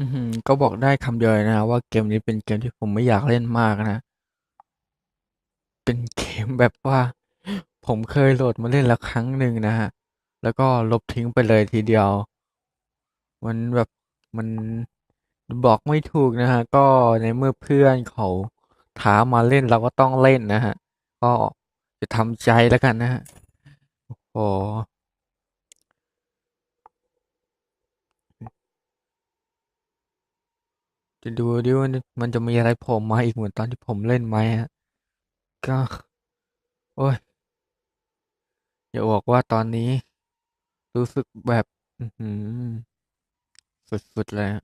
อือหือ ก็บอกได้คำเดียวเลยนะว่าเกมนี้เป็นเกมที่ผมไม่อยากเล่นมากนะ เป็นเกมแบบว่า ผมเคยโหลดมาเล่นแล้วครั้งหนึ่งนะฮะ แล้วก็ลบทิ้งไปเลยทีเดียว มันแบบมันบอกไม่ถูกนะฮะ ก็ในเมื่อเพื่อนเขาท้ามาเล่นเราก็ต้องเล่นนะฮะ ก็จะทำใจแล้วกันนะฮะ โอ้โห จะดูดิว่ามันจะมีอะไรผล่มาอีกเหมือนตอนที่ผมเล่นไหมฮะก็ โอ้ยอย่าบอกว่าตอนนี้ รู้สึกแบบอืสุดๆเลยฮะ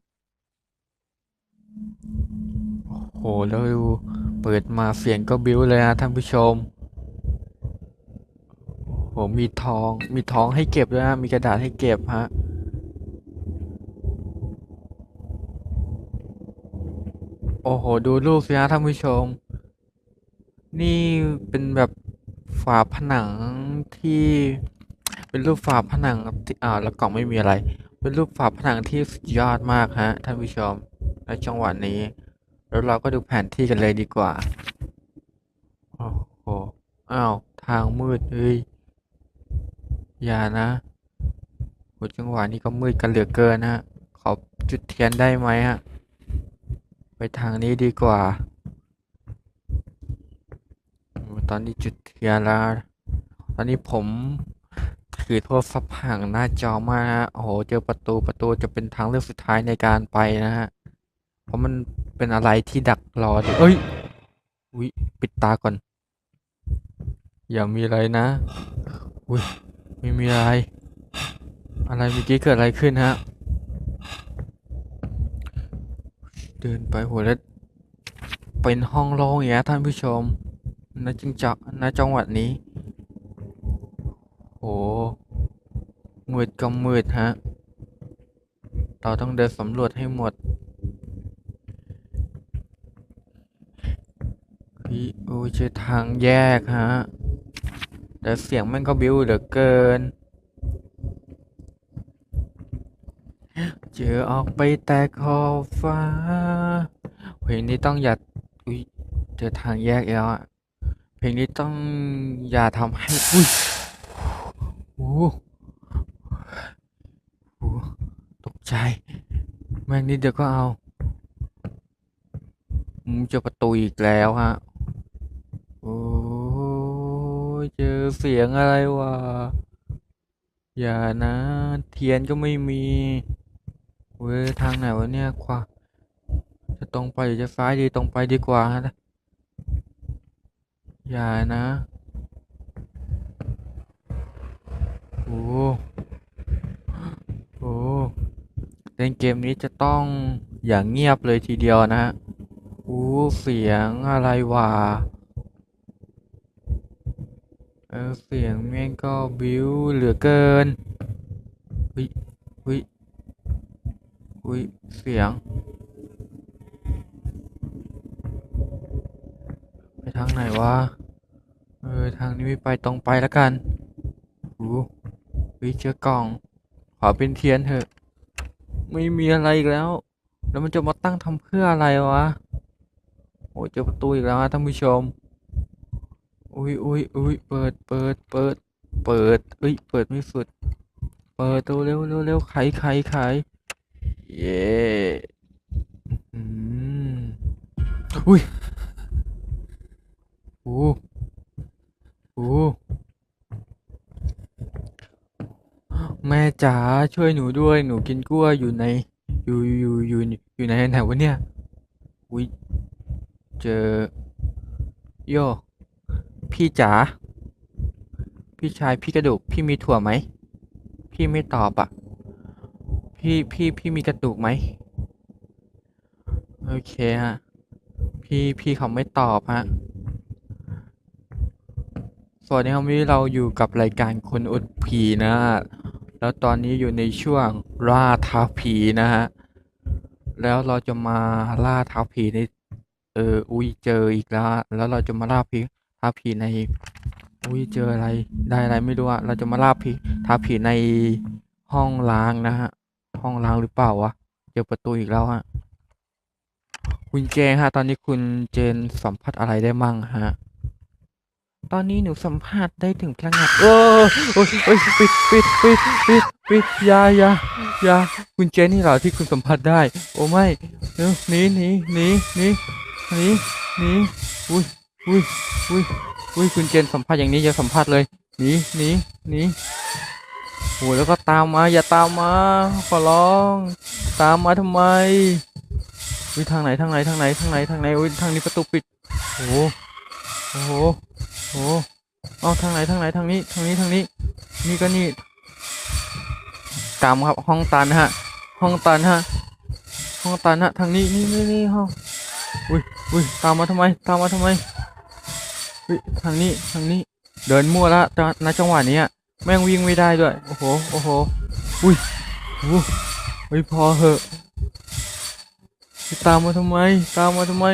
โอ้โห แล้วดู เปิดมาเสียงก็บิ้วเลยนะท่านผู้ชมโอ้โหมีทองมีทองให้เก็บด้วยนะมีกระดาษให้เก็บฮะ โอ้โห ดูรูปสิฮะท่านผู้ชม นี่เป็นแบบฝาผนังที่เป็นรูปฝาผนังที่อ่าแล้วกล่องไม่มีอะไร เป็นรูปฝาผนังที่สุดยอดมากฮะท่านผู้ชมในจังหวะนี้ แล้วเราก็ดูแผนที่กันเลยดีกว่าโอ้โหอ้าวทางมืดเฮ้ยอย่านะโหจังหวะนี้ก็มืดกันเหลือเกินฮะขอจุดเทียนได้ไหมฮะ ไปทางนี้ดีกว่า ตอนนี้จุดเทียนแล้ว ตอนนี้ผมถือโทรศัพท์ห่างหน้าจอมากฮะโอ้โห เจอประตูประตูจะเป็นทางเลือกสุดท้ายในการไปนะฮะ เพราะมันเป็นอะไรที่ดักรออยู่เอ้ย อุ้ยปิดตาก่อน อย่ามีอะไรนะ อุ้ยไม่มีอะไร อะไรเมื่อกี้เกิดอะไรขึ้นฮะ เดินไปโหแล้วเป็นห้องโล่งอย่างท่านผู้ชมณจึงจะณจังหวัดนี้ โหมืดก็มืดฮะ เราต้องเดินสำรวจให้หมดพี่โอ้ยเจอทางแยกฮะ แต่เสียงมันก็บิ้วเหลือเกิน เจอออกไปแต่ขอบฟ้าเพลงนี้ต้องอย่าอุ้ยเจอทางแยกแล้วอะเพลงนี้ต้องอย่าทำให้อุ้ยโอ้โหตกใจ แม่งนิดเดียวก็เอาเจอประตูอีกแล้วฮะโอ้เจอเสียงอะไรวะอย่านะ เทียนก็ไม่มี เว้ยทางไหนวะเนี่ยขวาจะตรงไปหรือจะซ้ายดีตรงไปดีกว่าฮะอย่านะโอ้โหเล่นเกมนี้จะต้องอย่างเงียบเลยทีเดียวนะฮะโอ้เสียงอะไรวะเออเสียงแม่งก็บิ้วเหลือเกิน วิเสียง ไปทางไหนวะ เออ ทางนี้ไม่ไปตรงไปแล้วกันโอ้วิเจอกล่อง ขอเป็นเทียนเถอะ ไม่มีอะไรอีกแล้ว แล้วมันจะมาตั้งทำเพื่ออะไรวะ โอ้ยเจอประตูอีกแล้วฮะท่านผู้ชม อุ้ยอุ้ยอุ้ยเปิดเปิดเปิด เปิดเอ้ย เปิดไม่สุด เปิดตัวเร็วเร็วเร็วไขไขไข เย้อืมอุ้ยโอ้โอ้แม่จ๋าช่วยหนูด้วยหนูกินกล้วยอยู่ใน อยู่อยู่อยู่อยู่ในไหนวะเนี่ยอุ้ยเจอโยพี่จ๋าพี่ชายพี่กระดูกพี่มีถั่วไหม พี่ไม่ตอบอะ พี่พี่พี่มีกระดูกไหมโอเคฮะพี่พี่เขาไม่ตอบฮะสวัสดีครับวันนี้เราอยู่กับรายการคนอดผีนะฮะแล้วตอนนี้อยู่ในช่วงล่าท้าผีนะฮะแล้วเราจะมาล่าท้าผีในเอออุ้ยเจออีกแล้วแล้วเราจะมาล่าผีท้าผีในอุ้ยเจออะไรได้อะไรไม่รู้อะเราจะมาล่าผีท้าผีในห้องล้างนะฮะ ห้องล้างหรือเปล่าวะ เจอประตูอีกแล้วฮะ คุณเจนฮะ ตอนนี้คุณเจนสัมผัสอะไรได้มั่งฮะ ตอนนี้หนูสัมผัสได้ถึงพลังงานโอ้ยโอ้ยโอ้ยปิดปิดปิดปิดปิดยายายาคุณเจนนี่เหรอที่คุณสัมผัสได้ โอ้ไม่เร็วหนีหนีหนีหนีหนีหนีอุ้ยอุ้ยอุ้ยอุ้ยคุณเจนสัมผัสอย่างนี้อย่าสัมผัสเลยหนีหนีหนี โอ้ยแล้วก็ตามมาอย่าตามมาขอร้อง ตามมาทำไมอุ้ยทางไหนทางไหนทางไหนทางไหนทางไหนอุ้ยทางนี้ประตูปิดโอ้โหโอ้โหโอ้เอาทางไหนทางไหนทางนี้ทางนี้ทางนี้ นี่ก็นี่ตามครับห้องตันฮะ ห้องตันฮะ ห้องตันฮะทางนี้นี่นี่นี่ห้องอุ้ยอุ้ยตามมาทำไม ตามมาทำไมอุ้ยทางนี้ทางนี้ เดินมั่วละนณจังหวะนี้ แม่งวิ่งไม่ได้ด้วย โอ้โห โอ้โห อุ้ยโอ้เฮ้ยพอเหอะตามมาทำไม ตามมาทำไม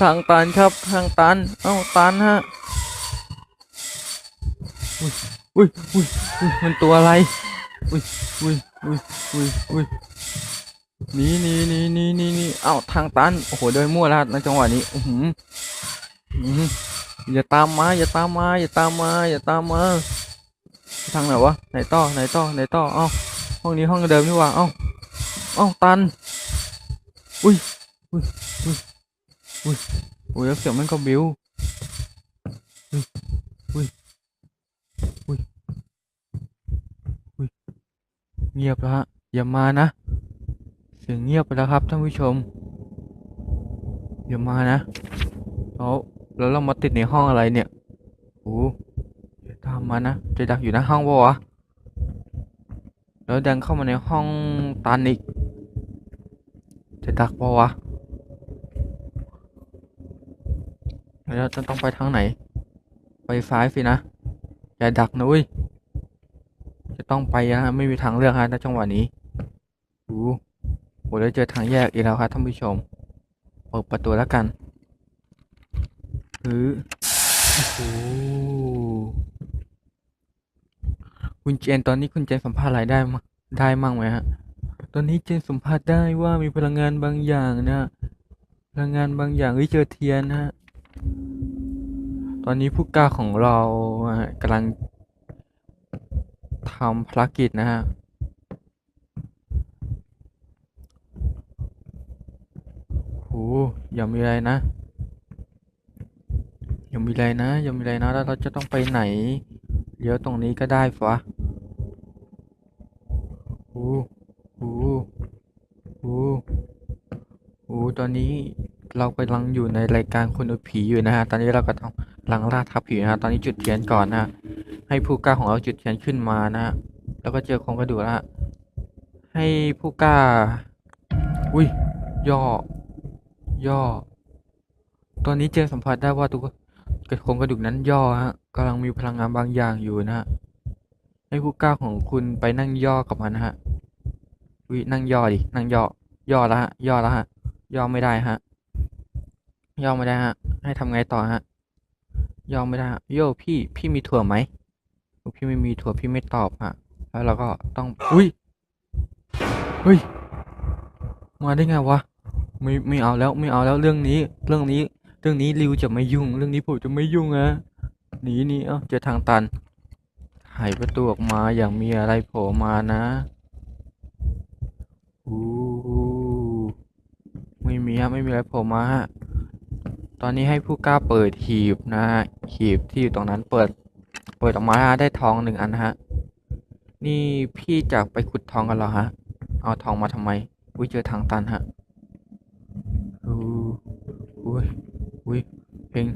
ทางตันครับ ทางตัน เอ้าตันฮะ อุ้ย อุ้ย อุ้ย มันตัวอะไร อุ้ย อุ้ย อุ้ย อุ้ย อุ้ยหนีหนีหนีหนีหนีหนีเอ้าทางตัน โอ้โห เดินมั่วแล้วในจังหวะนี้ อือหืออือหืออย่าตามมา อย่าตามมา อย่าตามมา อย่าตามมา ทางไหนวะไหนต่อไหนต่อไหนต่อเอ้าห้องนี้ห้องเดิมนี่ว่าเอ้าเอ้าตันอุ้ยอุ้ยอุ้ยอุ้ยโอ้ยแล้วเสียงมันก็บิ้วเงียบแล้วฮะอย่ามานะเสียงเงียบไปแล้วครับท่านผู้ชมอย่ามานะแล้วแล้วเรามาติดในห้องอะไรเนี่ย มานะจะดักอยู่หน้าห้องปะวะแล้วดันเข้ามาในห้องตันอีกจะดักปะวะแล้วเราจะต้องไปทางไหน ไปซ้ายสินะ อย่าดักนะเว้ย จะต้องไปนะฮะไม่มีทางเลือกฮะในจังหวะนี้โอ้โหได้เจอทางแยกอีกแล้วครับท่านผู้ชม เปิดประตูแล้วกันหือโอ้ คุณเจนตอนนี้คุณเจนสัมภาษณ์อะไรได้มั้งได้มั่งไหมฮะ ตอนนี้เจนสัมภาษณ์ได้ว่ามีพลังงานบางอย่างนะ พลังงานบางอย่างเฮ้ยเจอเทียนฮะ ตอนนี้ผู้กล้าของเรากำลังทำภารกิจนะฮะโหอย่ามีอะไรนะย่ามีอะไรนะย่ามีอะไรนะ แล้วเราจะต้องไปไหน เดี๋ยวตรงนี้ก็ได้ฟะ โอ้โหโอ้โหตอนนี้เรากำลังอยู่ในรายการคนดูผีอยู่นะฮะ ตอนนี้เราก็ต้องกำลังล่าท้าผีนะฮะ ตอนนี้จุดเทียนก่อนนะฮะให้ผู้กล้าของเราจุดเทียนขึ้นมานะฮะ แล้วก็เจอโครงกระดูกแล้วฮะให้ผู้กล้า อุ้ย ย่อ ย่อ ตอนนี้เจอสัมผัสได้ว่าตัวกระโครงกระดูกนั้นย่อฮะกำลังมีพลังงานบางอย่างอยู่นะฮะ ให้ผู้กล้าของคุณไปนั่งย่อกับมันนะฮะ วินั่งย่อดิ นั่งย่อ ย่อแล้วฮะ ย่อแล้วฮะ ย่อไม่ได้ฮะ ย่อไม่ได้ฮะ ให้ทำไงต่อฮะ ย่อไม่ได้ฮะ โย่พี่ พี่มีถั่วไหม พี่ไม่มีถั่วพี่ไม่ตอบฮะ แล้วเราก็ต้อง อุ้ยเฮ้ย มาได้ไงวะ ไม่ไม่เอาแล้วไม่เอาแล้วเรื่องนี้ เรื่องนี้ เรื่องนี้ริวจะไม่ยุ่ง เรื่องนี้ผมจะไม่ยุ่งอะหนีนี่เอ้าเจอทางตันไขประตูออกมาอย่างมีอะไรโผล่มานะ ไม่มีฮะไม่มีอะไรโผล่มาฮะ ตอนนี้ให้ผู้กล้าเปิดหีบนะฮะหีบที่อยู่ตรงนั้นเปิด เปิดออกมาได้ทองหนึ่งอันฮะ นี่พี่จะไปขุดทองกันเหรอฮะ เอาทองมาทำไมอุ้ยเจอทางตันฮะอู้อุ้ยอุ้ยเพลง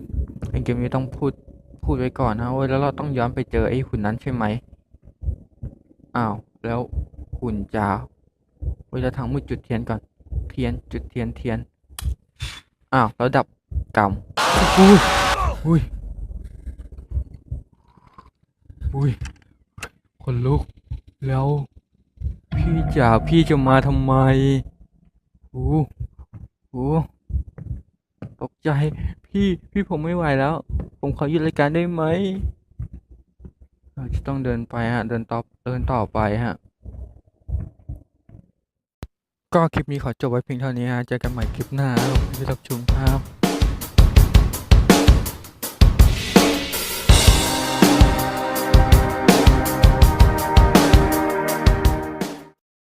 เพลงเกมนี้ต้องพูดพูดไว้ก่อนนะเว้ยแล้วเราต้องย้อนไปเจอไอ้หุ่นนั้นใช่ไหมอ้าวแล้วหุ่นจา เว้ยแล้วทางมืดจุดเทียนก่อน เทียนจุดเทียนเทียน อ้าวแล้วดับกำอุ้ยอุ้ยอุ้ยคนลุก แล้ว พี่จ๋าพี่จะมาทำไมโอ้โหตกใจ พี่พี่ผมไม่ไหวแล้ว ผมขอหยุดรายการได้ไหมเราจะต้องเดินไปฮะ เดินต่อเดินต่อไปฮะ ก็คลิปนี้ขอจบไว้เพียงเท่านี้ฮะเจอกันใหม่คลิปหน้าที่รับชมครับ